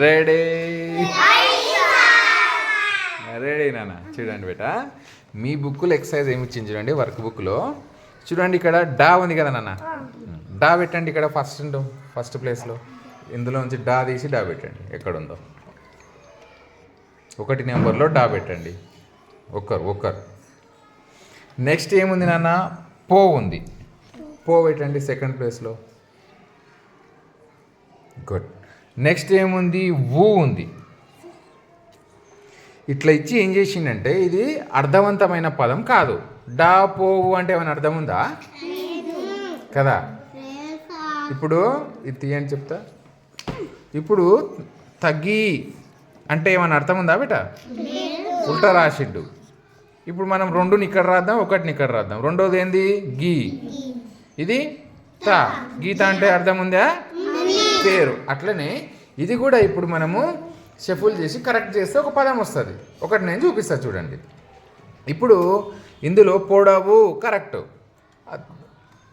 Ready ready నాన్న చూడండి బేట. మీ బుక్లో ఎక్సర్సైజ్ ఏమి ఇచ్చింది చూడండి వర్క్ బుక్లో చూడండి ఇక్కడ డా ఉంది కదా నాన్న డా పెట్టండి ఇక్కడ ఫస్ట్ ఫస్ట్ ప్లేస్లో ఇందులో నుంచి డా తీసి డా పెట్టండి ఎక్కడ ఉందో ఒకటి నెంబర్లో డా పెట్టండి. ఒక్కరు ఒక్కరు. నెక్స్ట్ ఏముంది నాన్న పో ఉంది. పో పెట్టండి సెకండ్ ప్లేస్లో గుడ్ నెక్స్ట్ ఏముంది? ఊ ఉంది. ఇట్లా ఇచ్చి ఏం చేసిండంటే ఇది అర్థవంతమైన పదం కాదు. డా పోవు అంటే ఏమైనా అర్థం ఉందా? కదా? ఇప్పుడు ఇది తీయండి చెప్తా. ఇప్పుడు తగ్గి అంటే ఏమైనా అర్థం ఉందా బేట ఉల్టా రాసిండు. ఇప్పుడు మనం రెండుని ఇక్కడ రాద్దాం ఒకటిని ఇక్కడ రాద్దాం. రెండోది ఏంది? గీ. ఇది తా. గీత అంటే అర్థం ఉందా. పేరు. అట్లనే ఇది కూడా ఇప్పుడు మనము షఫుల్ చేసి కరెక్ట్ చేస్తే ఒక పదం వస్తుంది. ఒకటి నేను చూపిస్తా చూడండి. ఇప్పుడు ఇందులో పొడవు కరెక్ట్.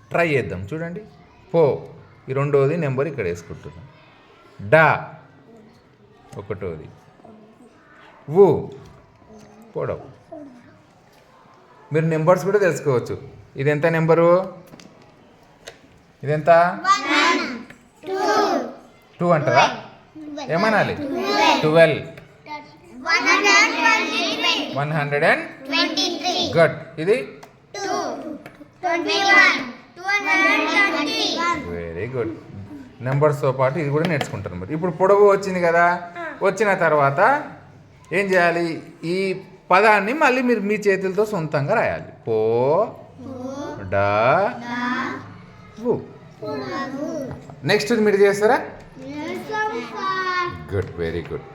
ట్రై చేద్దాం చూడండి. పో. ఈ రెండోది నెంబర్ ఇక్కడ వేసుకుంటున్నాం. డా. ఒకటోది. ఊ పొడవు. మీరు నెంబర్స్ కూడా తెలుసుకోవచ్చు. ఇది ఎంత నెంబరు? ఇదెంత టూ అంటారా? ఏమనాలి? Twelve one hundred and good. ఇది? వెరీ గుడ్ నెంబర్స్తో పాటు ఇది కూడా నేర్చుకుంటారు మరి. ఇప్పుడు పొడవు వచ్చింది కదా వచ్చిన తర్వాత ఏం చేయాలి? ఈ పదాన్ని మళ్ళీ మీరు మీ చేతులతో సొంతంగా రాయాలి. పో డా నెక్స్ట్ మీరు చేస్తారా? Good very good